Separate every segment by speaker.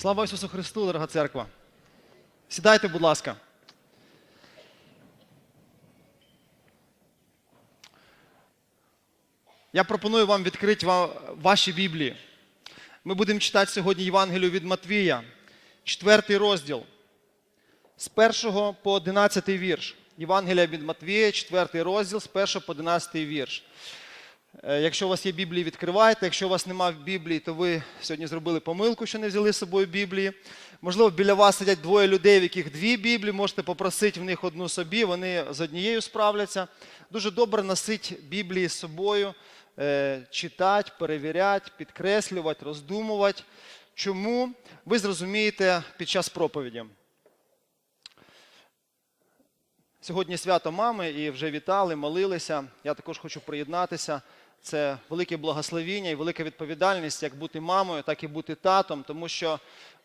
Speaker 1: Слава Ісусу Христу, дорога церква. Сідайте, будь ласка. Я пропоную вам відкрити ваші Біблії. Ми будемо читати сьогодні Євангелію від Матвія, четвертий розділ, з 1 по 11 вірш. Євангелія від Матвія, четвертий розділ, з 1 по 11 вірш. Е, Якщо у вас є Біблії, відкривайте. Якщо у вас немає Біблії, то ви сьогодні зробили помилку, що не взяли з собою Біблії. Можливо, біля вас сидять двоє людей, в яких дві Біблії. Можете попросити в них одну собі, вони з однією справляться. Дуже добре носити Біблії з собою, е, читати, перевіряти, підкреслювати, роздумувати. Чому ви зрозумієте під час проповіді? Сьогодні свято мами і вже вітали, молилися. Я також хочу приєднатися. Це велике благословіння і велика відповідальність як бути мамою, так і бути татом, тому що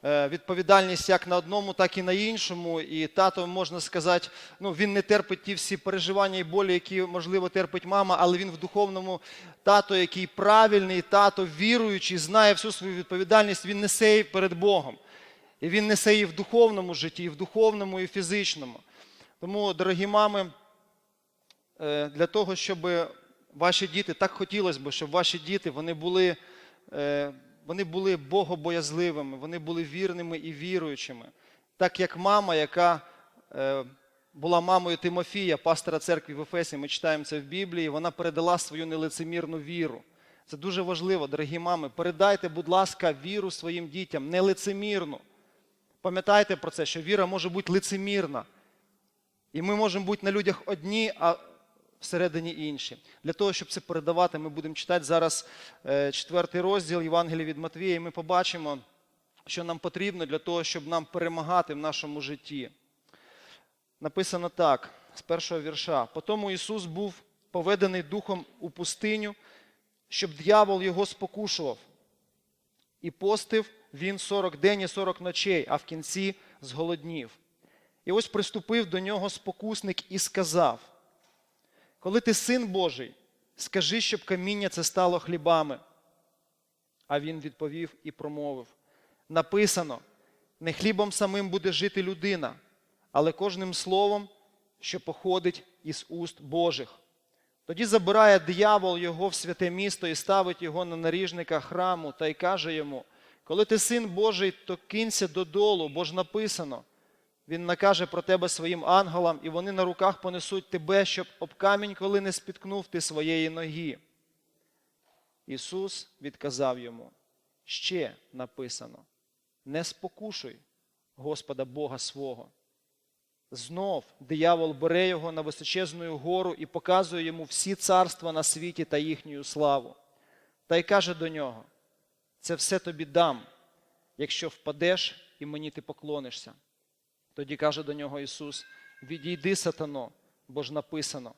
Speaker 1: е, відповідальність як на одному, так і на іншому. І тато, можна сказати, ну, він не терпить ті всі переживання і болі, які, можливо, терпить мама, але він в духовному тато, який правильний, тато віруючий, знає всю свою відповідальність, він несе її перед Богом. І він несе її в духовному житті, і в духовному, і в фізичному. Тому, дорогі мами, е, для того, щоб ваші діти, так хотілося б, щоб ваші діти вони були, е, вони були богобоязливими, вони були вірними і віруючими. Так як мама, яка е, була мамою Тимофія, пастора церкви в Ефесі, ми читаємо це в Біблії, вона передала свою нелицемірну віру. Це дуже важливо, дорогі мами. Передайте, будь ласка, віру своїм дітям, нелицемірну. Пам'ятайте про це, що віра може бути лицемірна. І ми можемо бути на людях одні, а всередині інші. Для того, щоб це передавати, ми будемо читати зараз е, четвертий розділ Євангелія від Матвія, і ми побачимо, що нам потрібно для того, щоб нам перемагати в нашому житті. Написано так, з першого вірша. Потому Ісус був поведений духом у пустиню, щоб дьявол його спокушував. І постив він 40 день і 40 ночей, а в кінці зголоднів. І ось приступив до нього спокусник і сказав: Коли ти син Божий, скажи, щоб каміння це стало хлібами. А він відповів і промовив: Написано: не хлібом самим буде жити людина, але кожним словом, що походить із уст Божих. Тоді забирає диявол його в святе місто і ставить його на наріжника храму та й каже йому: Коли ти син Божий, то кинься додолу, бо ж написано. Він накаже про тебе своїм ангелам, і вони на руках понесуть тебе, щоб об камінь, коли не спіткнув ти своєї ноги. Ісус відказав йому: ще написано: не спокушуй Господа Бога свого. Знов диявол бере його на височезну гору і показує йому всі царства на світі та їхню славу. Та й каже до нього: це все тобі дам, якщо впадеш і мені ти поклонишся. Тоді каже до нього Ісус: Відійди, сатано, бо ж написано: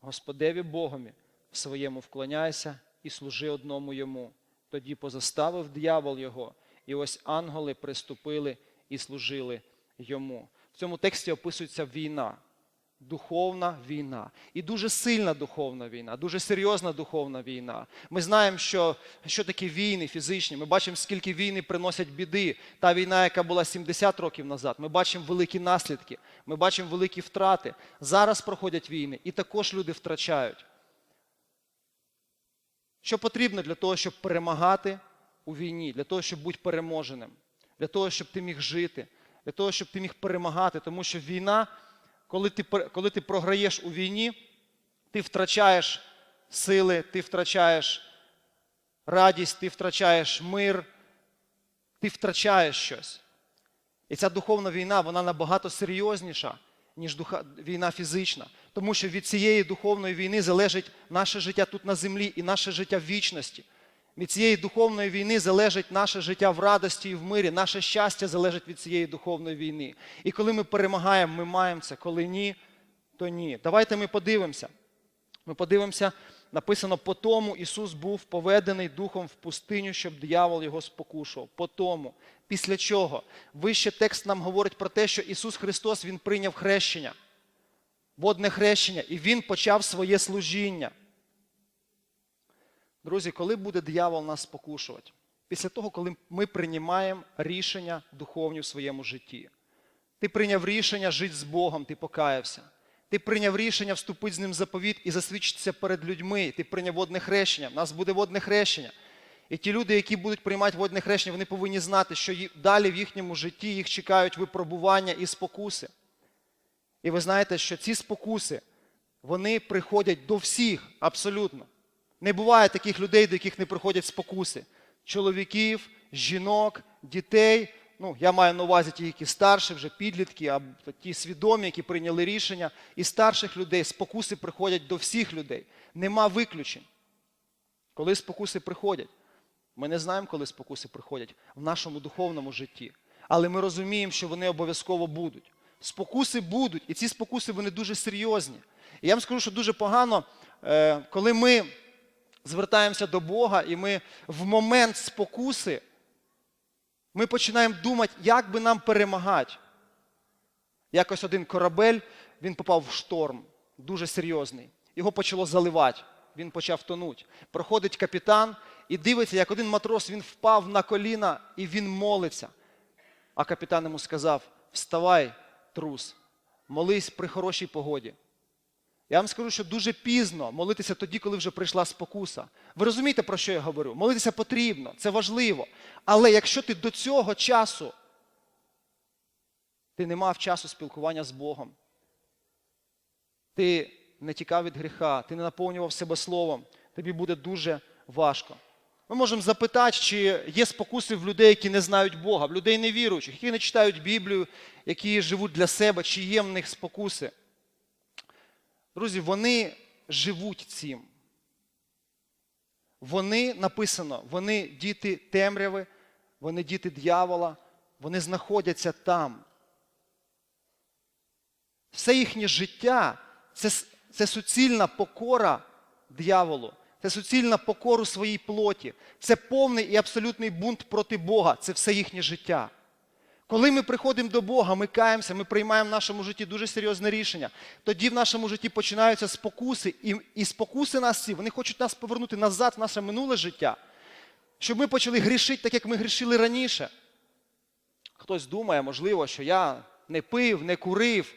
Speaker 1: Господеві Богомі в своєму вклоняйся і служи одному йому. Тоді позаставив диявол його, і ось ангели приступили і служили йому. В цьому тексті описується війна, духовна війна. І дуже сильна духовна війна, дуже серйозна духовна війна. Ми знаємо, що, що таке війни фізичні. Ми бачимо, скільки війни приносять біди. Та війна, яка була 70 років назад, ми бачимо великі наслідки, ми бачимо великі втрати. Зараз проходять війни, і також люди втрачають. Що потрібно для того, щоб перемагати у війні, для того, щоб бути переможеним, для того, щоб ти міг жити, для того, щоб ти міг перемагати. Тому що війна, коли ти, коли ти програєш у війні, ти втрачаєш сили, ти втрачаєш радість, ти втрачаєш мир, ти втрачаєш щось. І ця духовна війна, вона набагато серйозніша, ніж духа, війна фізична. Тому що від цієї духовної війни залежить наше життя тут на землі і наше життя в вічності. Від цієї духовної війни залежить наше життя в радості і в мирі. Наше щастя залежить від цієї духовної війни. І коли ми перемагаємо, ми маємо це. Коли ні, то ні. Давайте ми подивимося. Ми подивимося, написано, по тому Ісус був поведений духом в пустиню, щоб диявол його спокушував. По тому. Після чого? Вище текст нам говорить про те, що Ісус Христос Він прийняв хрещення, водне хрещення, і Він почав своє служіння. Друзі, коли буде диявол нас спокушувати? Після того, коли ми приймаємо рішення духовні в своєму житті. Ти прийняв рішення жити з Богом, ти покаявся. Ти прийняв рішення вступити з ним в заповіт і засвідчитися перед людьми. Ти прийняв водне хрещення. У нас буде водне хрещення. І ті люди, які будуть приймати водне хрещення, вони повинні знати, що далі в їхньому житті їх чекають випробування і спокуси. І ви знаєте, що ці спокуси, вони приходять до всіх абсолютно. Не буває таких людей, до яких не приходять спокуси. Чоловіків, жінок, дітей. Ну, я маю на увазі ті, які старші, вже підлітки, або ті свідомі, які прийняли рішення. І старших людей спокуси приходять до всіх людей. Нема виключень. Коли спокуси приходять, ми не знаємо, коли спокуси приходять в нашому духовному житті. Але ми розуміємо, що вони обов'язково будуть. Спокуси будуть, і ці спокуси вони дуже серйозні. І я вам скажу, що дуже погано, е, коли ми звертаємося до Бога, і ми в момент спокуси ми починаємо думати, як би нам перемагати. Якось один корабель, він попав в шторм, дуже серйозний. Його почало заливати, він почав тонути. Проходить капітан і дивиться, як один матрос він впав на коліна і він молиться. А капітан йому сказав: Вставай, трус, молись при хорошій погоді. Я вам скажу, що дуже пізно молитися тоді, коли вже прийшла спокуса. Ви розумієте, про що я говорю? Молитися потрібно, це важливо. Але якщо ти до цього часу ти не мав часу спілкування з Богом, ти не тікав від гріха, ти не наповнював себе словом, тобі буде дуже важко. Ми можемо запитати, чи є спокуси в людей, які не знають Бога, в людей невіруючих, які не читають Біблію, які живуть для себе, чи є в них спокуси. Друзі, вони живуть цим. Вони написано, вони діти темряви, вони діти дьявола, вони знаходяться там. Все їхнє життя це, це суцільна покора дьяволу, це суцільна покора своїй плоті, це повний і абсолютний бунт проти Бога. Це все їхнє життя. Коли ми приходимо до Бога, ми каємося, ми приймаємо в нашому житті дуже серйозне рішення. Тоді в нашому житті починаються спокуси, і, і спокуси нас ці, вони хочуть нас повернути назад в наше минуле життя, щоб ми почали грішити так, як ми грішили раніше. Хтось думає, можливо, що я не пив, не курив,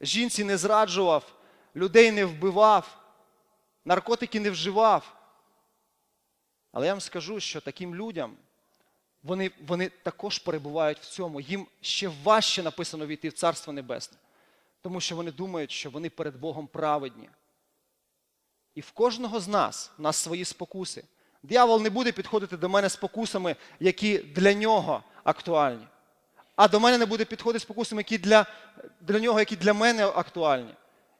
Speaker 1: жінці не зраджував, людей не вбивав, наркотики не вживав. Але я вам скажу, що таким людям вони, вони також перебувають в цьому. Їм ще важче написано війти в Царство Небесне, тому що вони думають, що вони перед Богом праведні. І в кожного з нас в нас свої спокуси. Диявол не буде підходити до мене з спокусами, які для нього актуальні. А до мене не буде підходити спокусами, які для, для нього, які для мене актуальні.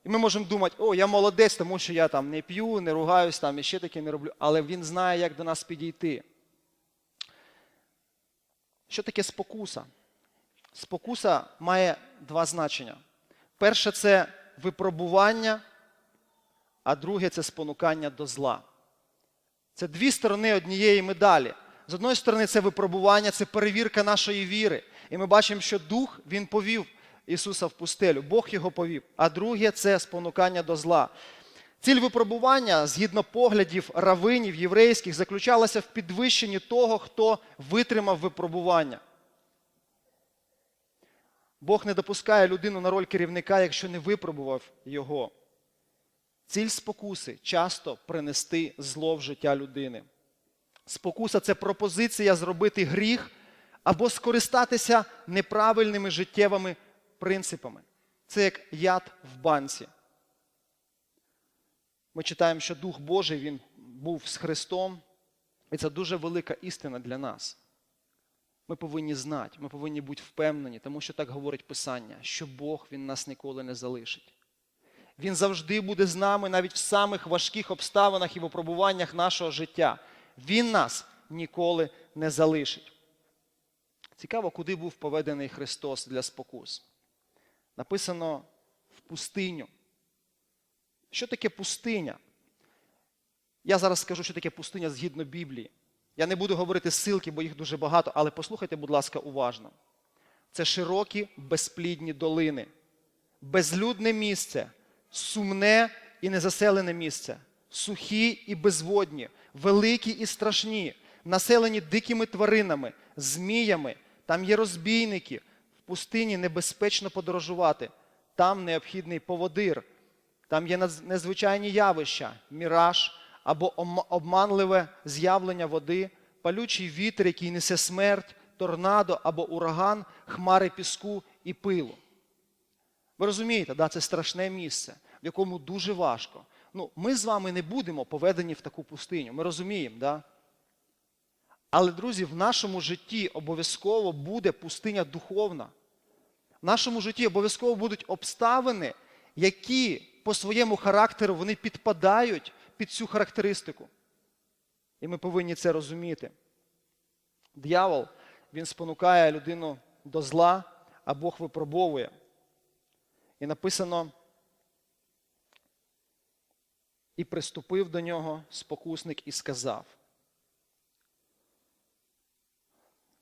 Speaker 1: І ми можемо думати, о, я молодець, тому що я там не п'ю, не ругаюсь, там і ще таке не роблю. Але він знає, як до нас підійти. Що таке спокуса? Спокуса має два значення. Перше це випробування, а друге це спонукання до зла. Це дві сторони однієї медалі. З одної сторони, це випробування, це перевірка нашої віри. І ми бачимо, що Дух Він повів Ісуса в пустелю, Бог його повів. А друге це спонукання до зла. Ціль випробування, згідно поглядів равинів єврейських, заключалася в підвищенні того, хто витримав випробування. Бог не допускає людину на роль керівника, якщо не випробував його. Ціль спокуси часто принести зло в життя людини. Спокуса це пропозиція зробити гріх або скористатися неправильними життєвими принципами. Це як яд в банці. Ми читаємо, що Дух Божий він був з Христом, і це дуже велика істина для нас. Ми повинні знати, ми повинні бути впевнені, тому що так говорить Писання, що Бог він нас ніколи не залишить. Він завжди буде з нами навіть в самих важких обставинах і випробуваннях нашого життя. Він нас ніколи не залишить. Цікаво, куди був поведений Христос для спокус. Написано в пустиню. Що таке пустиня? Я зараз скажу, що таке пустиня згідно Біблії. Я не буду говорити ссылки, бо їх дуже багато, але послухайте, будь ласка, уважно. Це широкі безплідні долини, безлюдне місце, сумне і незаселене місце, сухі і безводні, великі і страшні, населені дикими тваринами, зміями, там є розбійники. В пустині небезпечно подорожувати. Там необхідний поводир, там є незвичайні явища, міраж або обманливе з'явлення води, палючий вітер, який несе смерть, торнадо або ураган, хмари піску і пилу. Ви розумієте, да, це страшне місце, в якому дуже важко. Ну, ми з вами не будемо поведені в таку пустиню. Ми розуміємо, да? Але, друзі, в нашому житті обов'язково буде пустиня духовна. В нашому житті обов'язково будуть обставини, які по своєму характеру вони підпадають під цю характеристику. І ми повинні це розуміти. Д'явол, він спонукає людину до зла, а Бог випробовує. І написано, і приступив до нього спокусник і сказав.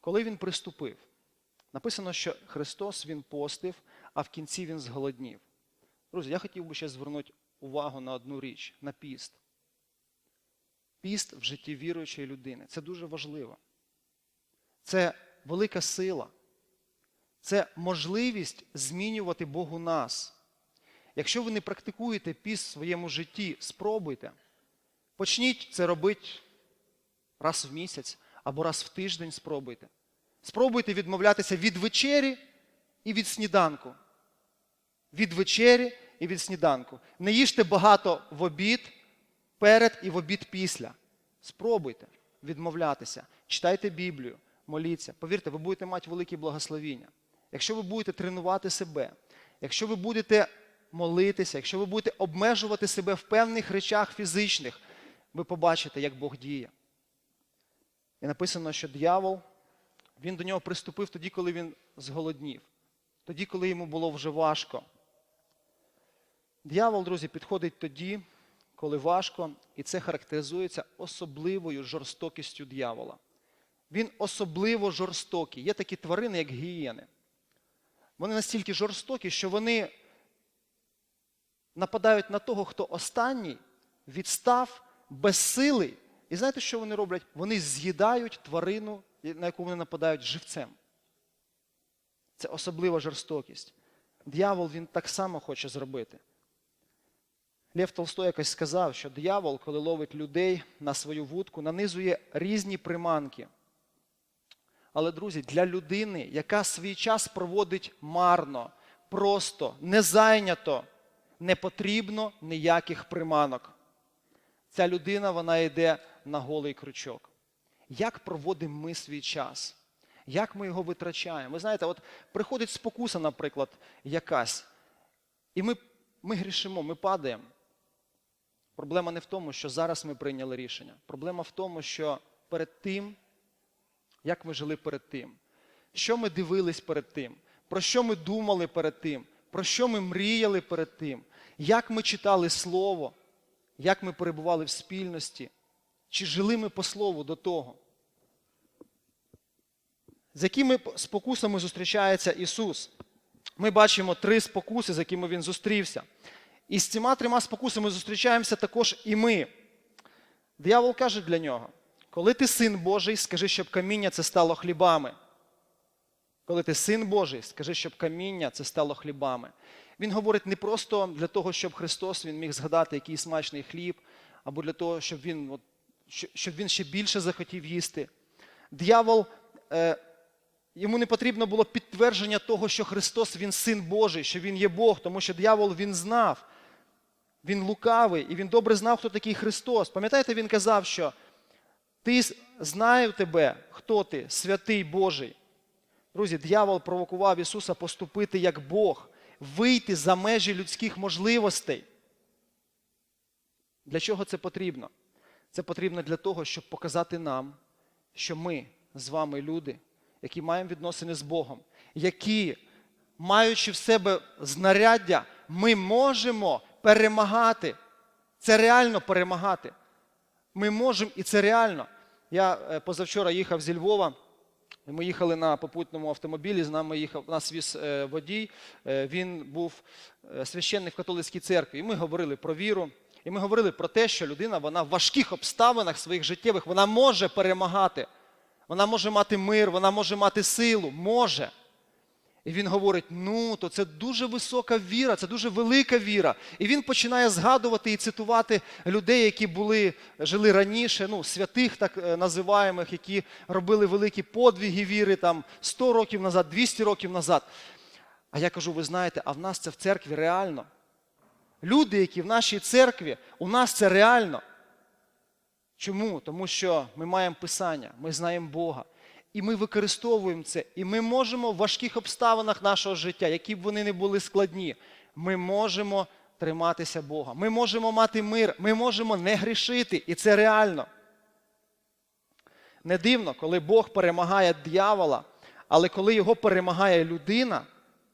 Speaker 1: Коли він приступив, написано, що Христос він постив, а в кінці він зголоднів. Друзі, я хотів би ще звернути увагу на одну річ на піст. Піст в житті віруючої людини. Це дуже важливо. Це велика сила. Це можливість змінювати Богу нас. Якщо ви не практикуєте піст в своєму житті, спробуйте. Почніть це робити раз в місяць або раз в тиждень спробуйте. Спробуйте відмовлятися від вечері і від сніданку. Від вечері і від сніданку. Не їжте багато в обід, перед і в обід після. Спробуйте відмовлятися. Читайте Біблію, моліться. Повірте, ви будете мати великі благословіння. Якщо ви будете тренувати себе, якщо ви будете молитися, якщо ви будете обмежувати себе в певних речах фізичних, ви побачите, як Бог діє. І написано, що диявол, він до нього приступив тоді, коли він зголоднів, тоді, коли йому було вже важко. Диявол, друзі, підходить тоді, коли важко, і це характеризується особливою жорстокістю диявола. Він особливо жорстокий. Є такі тварини, як гієни. Вони настільки жорстокі, що вони нападають на того, хто останній відстав безсилий. І знаєте, що вони роблять? Вони з'їдають тварину, на яку вони нападають живцем. Це особлива жорстокість. Д'явол він так само хоче зробити. Лев Толстой якось сказав, що диявол, коли ловить людей на свою вудку, нанизує різні приманки. Але, друзі, для людини, яка свій час проводить марно, просто, незайнято, не потрібно ніяких приманок. Ця людина вона йде на голий крючок. Як проводимо ми свій час? Як ми його витрачаємо? Ви знаєте, от приходить спокуса, наприклад, якась, і ми, ми грішимо, ми падаємо. Проблема не в тому, що зараз ми прийняли рішення. Проблема в тому, що перед тим, як ми жили перед тим, що ми дивились перед тим, про що ми думали перед тим, про що ми мріяли перед тим, як ми читали Слово, як ми перебували в спільності, чи жили ми по Слову до того. З якими спокусами зустрічається Ісус? Ми бачимо три спокуси, з якими Він зустрівся. І з цими трьома спокусами зустрічаємося також і ми. Диявол каже для нього: коли ти син Божий, скажи, щоб каміння це стало хлібами. Коли ти син Божий, скажи, щоб каміння це стало хлібами. Він говорить не просто для того, щоб Христос він міг згадати, який смачний хліб, або для того, щоб він, от, щоб він ще більше захотів їсти. Диявол, е, йому не потрібно було підтвердження того, що Христос він син Божий, що Він є Бог, тому що диявол він знав, він лукавий, і він добре знав, хто такий Христос. Пам'ятаєте, він казав, що ти знаю тебе, хто ти, святий Божий. Друзі, дьявол провокував Ісуса поступити як Бог, вийти за межі людських можливостей. Для чого це потрібно? Це потрібно для того, щоб показати нам, що ми з вами люди, які маємо відносини з Богом, які, маючи в себе знаряддя, ми можемо перемагати. Це реально перемагати. Ми можемо і це реально. Я е, позавчора їхав зі Львова. Ми їхали на попутному автомобілі, з нами їхав, нас віз е, водій, е, він був священник в католицькій церкві. І ми говорили про віру. І ми говорили про те, що людина вона в важких обставинах своїх життєвих вона може перемагати. Вона може мати мир, вона може мати силу, може. І він говорить: ну, то це дуже висока віра, це дуже велика віра. І він починає згадувати і цитувати людей, які були, жили раніше, ну, святих так е, називаємих, які робили великі подвиги віри там 100 років назад, 200 років назад. А я кажу, ви знаєте, а в нас це в церкві реально. Люди, які в нашій церкві, у нас це реально. Чому? Тому що ми маємо Писання, ми знаємо Бога. І ми використовуємо це. І ми можемо в важких обставинах нашого життя, які б вони не були складні, ми можемо триматися Бога. Ми можемо мати мир, ми можемо не грішити. І це реально. Не дивно, коли Бог перемагає дьявола, але коли його перемагає людина,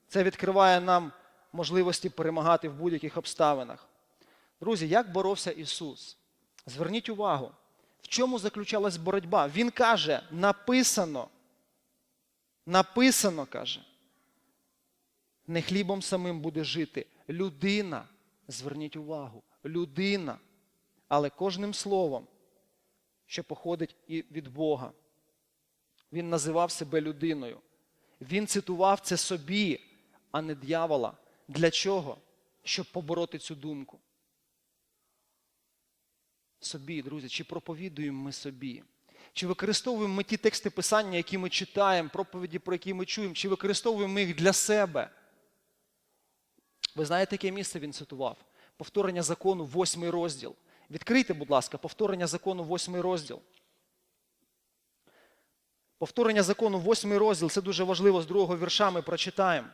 Speaker 1: це відкриває нам можливості перемагати в будь-яких обставинах. Друзі, як боровся Ісус? Зверніть увагу, чому заключалась боротьба? Він каже, написано, написано, каже, не хлібом самим буде жити. Людина, зверніть увагу, людина, але кожним словом, що походить і від Бога. Він називав себе людиною. Він цитував це собі, а не дьявола. Для чого? Щоб побороти цю думку. Собі, друзі, чи проповідуємо ми собі? Чи використовуємо ми ті тексти писання, які ми читаємо, проповіді, про які ми чуємо, чи використовуємо ми їх для себе? Ви знаєте, яке місце він цитував? Повторення закону, восьмий розділ. Відкрийте, будь ласка, повторення закону, восьмий розділ. Повторення закону, восьмий розділ, це дуже важливо, з другого вірша ми прочитаємо.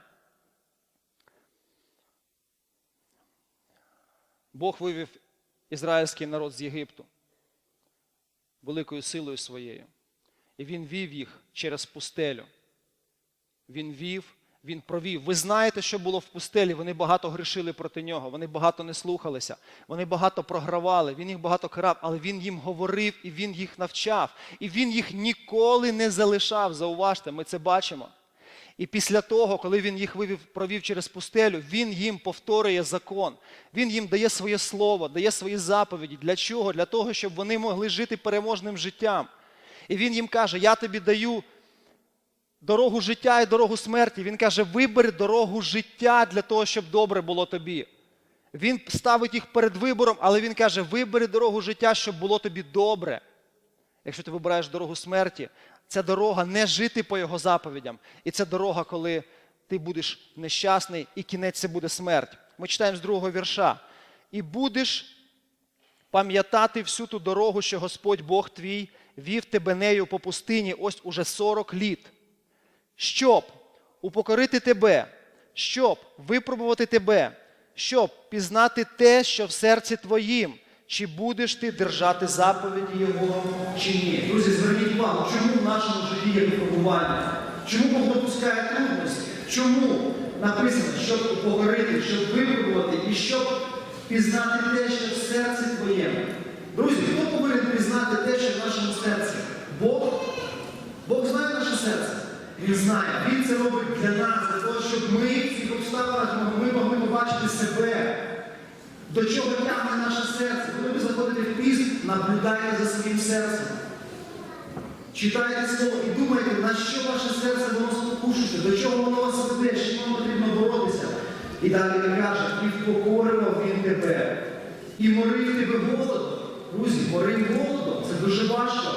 Speaker 1: Бог вивів ізраїльський народ з Єгипту великою силою своєю. І він вів їх через пустелю. Він вів, він провів. Ви знаєте, що було в пустелі. Вони багато грішили проти нього, вони багато не слухалися, вони багато програвали, він їх багато карав, але він їм говорив і він їх навчав. І він їх ніколи не залишав. Зауважте, ми це бачимо. І після того, коли він їх вивів, провів через пустелю, він їм повторює закон. Він їм дає своє слово, дає свої заповіді. Для чого? Для того, щоб вони могли жити переможним життям. І він їм каже: Я тобі даю дорогу життя і дорогу смерті. Він каже: вибери дорогу життя для того, щоб добре було тобі. Він ставить їх перед вибором, але він каже: вибери дорогу життя, щоб було тобі добре. Якщо ти вибираєш дорогу смерті, це дорога не жити по його заповідям. І це дорога, коли ти будеш нещасний, і кінець це буде смерть. Ми читаємо з другого вірша. І будеш пам'ятати всю ту дорогу, що Господь Бог твій вів тебе нею по пустині ось уже 40 літ, щоб упокорити тебе, щоб випробувати тебе, щоб пізнати те, що в серці твоїм, чи будеш ти держати заповіді Його, чи ні. Друзі, зверніть увагу, чому в нашому житті є випробування? Чому Бог допускає трудності? Чому написано, щоб упокорити, щоб випробувати і щоб пізнати те, що в серці твоєму? Друзі, хто повинен пізнати те, що в нашому серці? Бог? Бог знає наше серце. Він знає. Він це робить для нас, для того, щоб ми в цих обставинах могли побачити себе. До чого тягне наше серце? Коли ви заходите в піст, наблюдайте за своїм серцем. Читайте слово і думайте, на що ваше серце воно спокушується, до чого воно вас веде, що вам потрібно боротися. І далі він каже, і впокорював він тебе, і морив тебе голодом. Друзі, морив голодом, це дуже важко.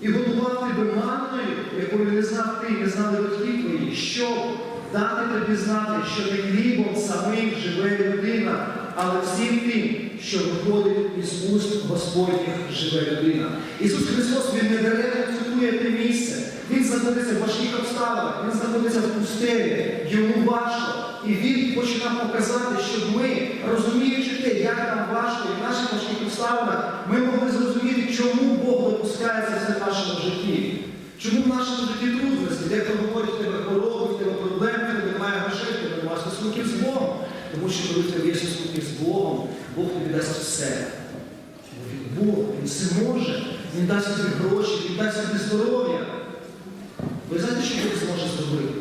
Speaker 1: І готував тебе манною, якою не знав ти, не знали батьки твої, щоб дати тобі знати, що не хлібом самим живе людина, але всім тим, що виходить із уст Господніх живе людина. Ісус Христос Він не даремно цитує те місце. Він знаходиться в важких обставинах, він знаходиться в пустелі, йому важко. І він починав показати, щоб ми, розуміючи те, як нам важко і в наших важких обставинах, ми могли зрозуміти, чому Бог допускає це все в нашому житті. Чому в нашому житті трудності, де хто говорить, в тебе хвороби, тебе проблеми, тебе немає грошей, в тебе немає стосунків з Богом. Тому що коли тебе є стосунки з Богом, Бог тобі дасть все. Бог, Він все може. Він дасть тобі гроші, Він дасть тобі здоров'я. Ви знаєте, що Бог зможе зробити?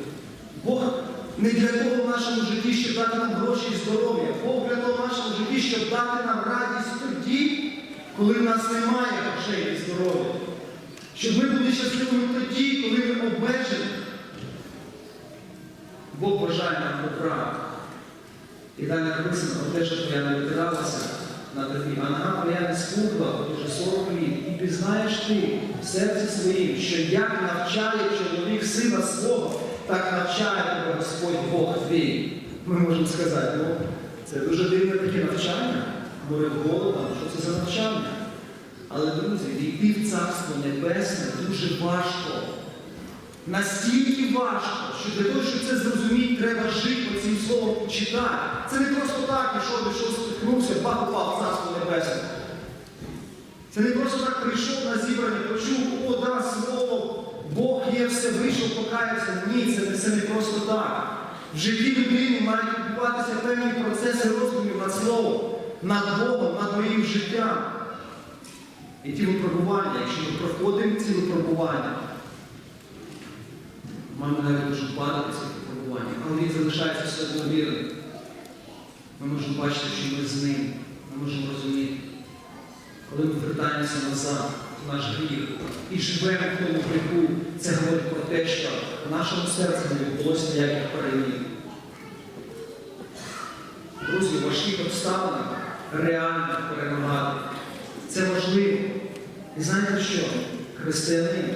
Speaker 1: Бог
Speaker 2: Не для того в нашому житті, щоб дати нам гроші і здоров'я. Бог для того в нашому житті, щоб дати нам радість тоді, коли в нас немає грошей і здоров'я. Щоб ми були щасливими тоді, коли ми обмежені. Бог бажає нам добра. І далі написано про те, що твоя не витиралася на тобі, а нога твоя не спухла, от уже 40 літ. І пізнаєш ти в серці своїм, що як навчає чоловік сина свого, так навчає тебе Господь Бог твій. Ми можемо сказати, ну, це дуже дивне таке навчання, говорить голова, що це за навчання. Але, друзі, війти в Царство Небесне дуже важко. Настільки важко, що для того, щоб це зрозуміти, треба жити цим словом і читати. Це не просто так, пішов, пішов, спіткнувся, бах упав Царство Небесне. Це не просто так прийшов на зібрання, почув, о, слово, Бог є, все вийшов, покаявся. Ні, це, це не просто так. В житті людини мають відбуватися певні процеси роздумів над словом, над Богом, над моїм життям. І ті випробування, якщо ми проходимо ці випробування, Мама навіть впадати в ці випробування, але він залишається все одно вірним. Ми можемо бачити, що ми з ним. Ми можемо розуміти, коли ми вертаємося назад в наш гріх і живемо в тому гріху, це говорить про те, що в нашому серці не відбулося ніяких перемін. Друзі, в важких обставинах реально перемагати. Це можливо. І знаєте що? Християнин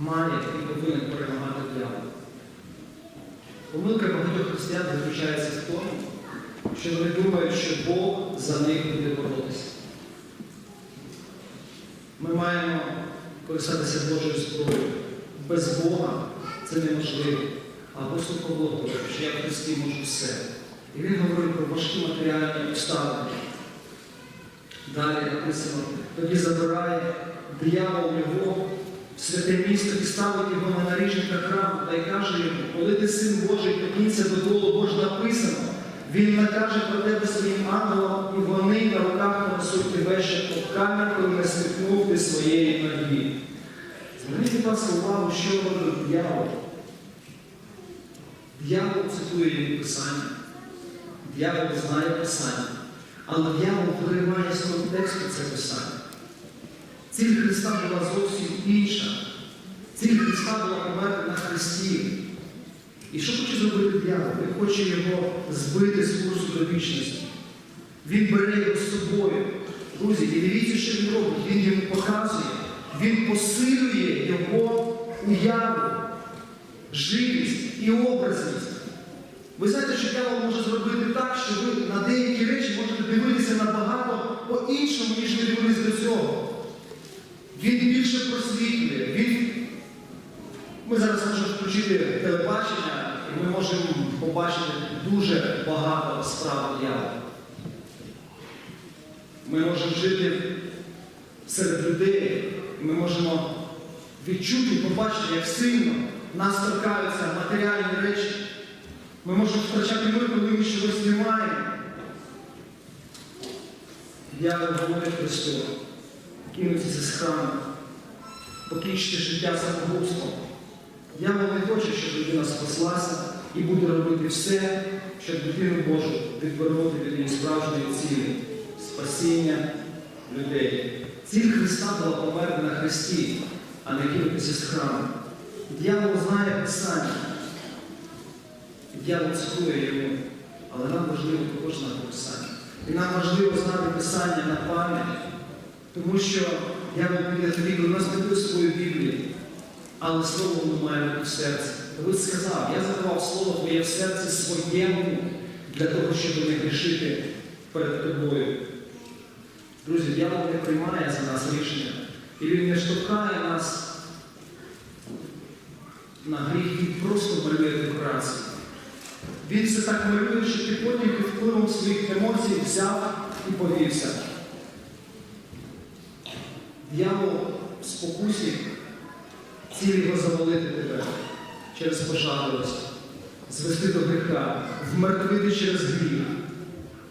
Speaker 2: має і повинен перемагати диявола. Помилка багатьох християн заключається в тому, що вони думають, що Бог за них буде боротися. Ми маємо користатися Божою зброєю. Без Бога це неможливо. А апостол Павло говорить, що я в Христі можу все. І він говорить про важкі матеріальні обставини. Далі написано, тоді забирає диявол його святе місто і ставить його на наріжника храму та й каже йому, коли ти син Божий, покінься до бо ж написано. Він накаже про тебе своїм ангелам, і вони на руках понесуть тебе ще по камінь, не смикнув ти своєї ноги. Зверніть, ласка, увагу, що робить диявол. Диявол цитує їм Писання. Диявол знає Писання. Але диявол вириває з контексту це Писання. Ціль Христа була зовсім інша. Ціль Христа була померти на Христі. І що хоче зробити диявол? Він хоче його збити з курсу до вічності. Він бере його з собою. Друзі, і дивіться, що він робить. Він йому показує, він посилює його уяву, живість і образність. Ви знаєте, що диявол може зробити так, що ви на деякі речі можете дивитися набагато по-іншому, ніж ви дивились до цього. Він більше просвітлює. Він... Ми зараз можемо включити телебачення, і ми можемо побачити дуже багато справ диявола. Ми можемо жити серед людей, ми можемо відчути побачити, як сильно нас торкаються матеріальні речі. Ми можемо втрачати мир, коли ми чогось не маємо. Дьявол говорить Христу, кинутися з храму, покінчити життя самогубством. Дьявол не хоче, щоб людина спаслася і буде робити все, щоб дитину Божу відвернути від її справжньої цілі спасіння людей. Ціль Христа була померти на Христі, а не кинутися з храму. Дьявол знає Писання. Дьявол цитує йому, але нам важливо також знати Писання. І нам важливо знати Писання на пам'ять, тому що піде тобі, у нас не свою Біблію, але слово воно має бути в серці. Давид сказав, я заховав слово твоє в серці своєму для того, щоб не грішити перед тобою. Друзі, дьявол не приймає за нас рішення. І він не штовхає нас на гріх, він просто малює декорації. Він все так малює, що ти потім під впливом своїх емоцій взяв і повівся. В спокусі ціль його завалити тебе через пожадливість, звести до гріха, вмертвити через гріх.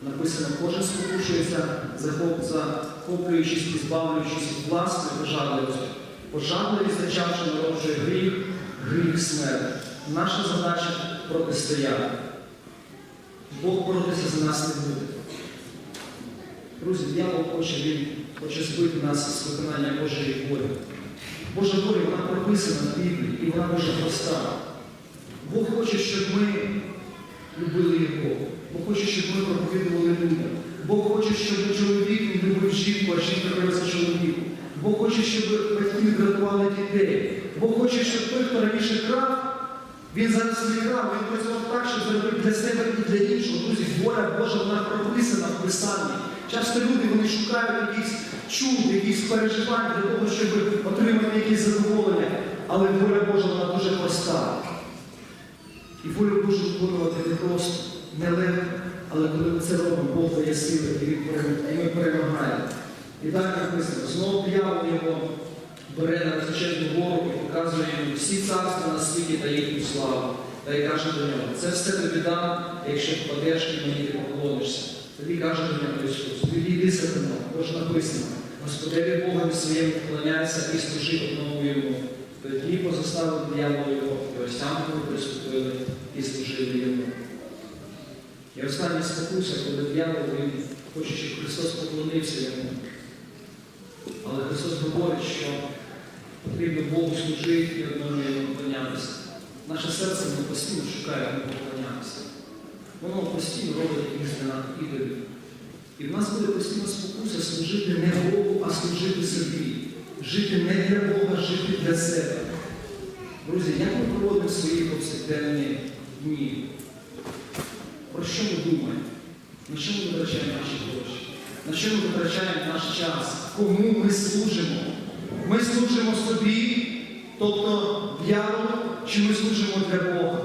Speaker 2: Написано, кожен спокушується, захоплюючись і збавлюючись від власної пожадливості. Пожадливість, зачавши народжує гріх, гріх смерть. Наша задача протистояти. Бог боротися за нас не буде. Друзі, дьявол хоче, він хоче збити нас з виконання Божої волі. Божа воля, вона прописана в Біблії, і вона дуже проста. Бог хоче, щоб ми любили Його. Бог хоче, щоб ми проповідували людям. Бог хоче, щоб чоловік любив жінку, а жінка любила чоловіку. Бог хоче, щоб батьки дратували дітей. Бог хоче, щоб той, хто раніше крав, він зараз не крав, він працював так, щоб зробити для себе і для іншого. Друзі, воля Божа вона прописана в Писанні. Часто люди вони шукають якісь чуд, якісь переживань для того, щоб отримати якісь задоволення. Але воля Божа вона дуже проста. І волю Божу виконувати не просто, не легко, але коли ми це робимо, Бог дає сили, і, ми перемагаємо. І далі написано, знову диявол його бере на височезну гору і показує йому всі царства на світі та їхню славу. Та й каже до нього, це все тобі дам, якщо впадеш і мені ти поклонишся. Тоді каже нього Ісус, відійди сатана, бо ж написано, Господеві Богом своєму вклоняйся і служи одному йому. Тоді позаставив диявол його, і ангели приступили і служили йому. І остання спокуса, коли диявол він хоче, щоб Христос поклонився йому. Але Христос говорить, що потрібно Богу служити і одному йому поклонятися. Наше серце воно постійно шукає йому поклонятися. Воно постійно робить нас ідолів. І в нас буде постійно спокуса служити не Богу, а служити собі. Жити не для Бога, жити для себе. Друзі, як ми проводимо свої повсякденні дні? Про що ми думаємо? На що ми витрачаємо наші гроші? На що ми витрачаємо наш час? Кому ми служимо? Ми служимо собі, тобто дьяволу, чи ми служимо для Бога?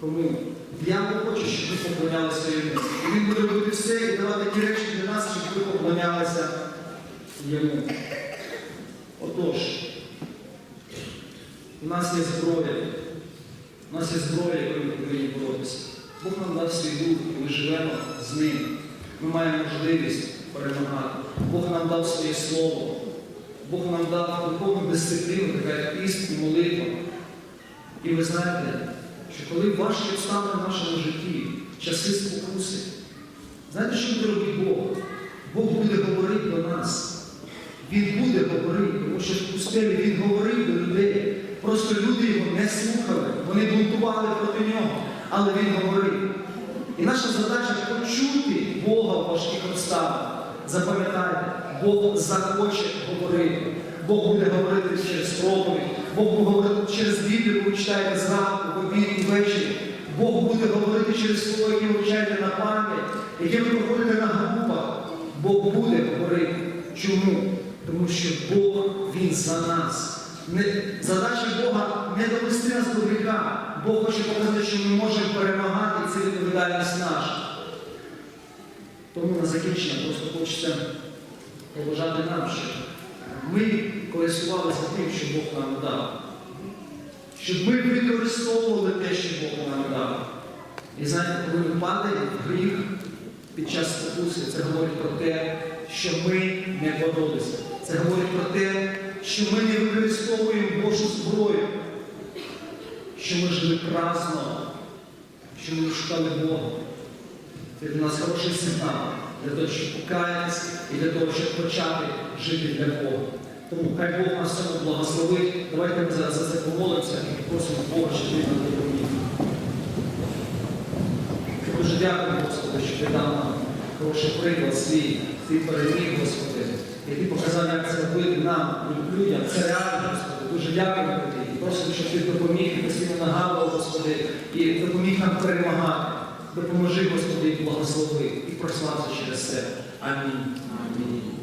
Speaker 2: Кому? Дьявол хоче, щоб ми поклонялися йому. І він буде робити все і давати ті речі для нас, щоб ви поклонялися йому. Отож, у нас є зброя. У нас є зброя, якою ми повинні боротися. Бог нам дав свій дух, і ми живемо з ним. Ми маємо можливість перемагати. Бог нам дав своє слово. Бог нам дав духовну дисципліну, така як піст і молитва. І ви знаєте, що коли важкі обставини в нашому житті, часи спокуси, знаєте, що буде робити Бог? Бог буде говорити до нас. Він буде говорити, тому що в пустелі він говорив до людей. Просто люди його не слухали, вони бунтували проти нього, але він говорив. І наша задача почути Бога в важких обставинах. Запам'ятайте, Бог захоче говорити. Бог буде говорити через проповідь, Бог буде говорити через Біблію, ви читаєте зранку, в обід ввечері. Бог буде говорити через слово, яке ви вчаєте на пам'ять, яке ви проходите на групах. Бог буде говорити. Чому? Тому що Бог Він за нас. Не, задача Бога не довести нас до гріха. Бог хоче показати, що ми можемо перемагати, і це відповідальність наша. Тому на закінчення просто хочеться побажати нам, щоб ми користувалися тим, що Бог нам дав. Щоб ми використовували те, що Бог нам дав. І знаєте, коли ми падаємо гріх під час спокуси, це говорить про те, що ми не боролися. Це говорить про те, що ми не використовуємо Божу зброю, що ми жили праздно, що ми шукали Бога. Це для нас хороший сигнал для того, щоб покаятися і для того, щоб почати жити для Бога. Тому хай Бог нас всьому благословить. Давайте ми зараз за це помолимося і попросимо Бога, щоб він нам допоміг. Дуже дякую, Господи, що ти дав нам хороший приклад свій, свій переміг, Господи. І ти показав, як це робити нам, людям. Це реально, Господи. Дуже дякую тобі. І просимо, щоб ти допоміг і постійно нагадував, Господи, і допоміг нам перемагати. Допоможи, Господи, і благослови, і прослався через це. Амінь. Амінь.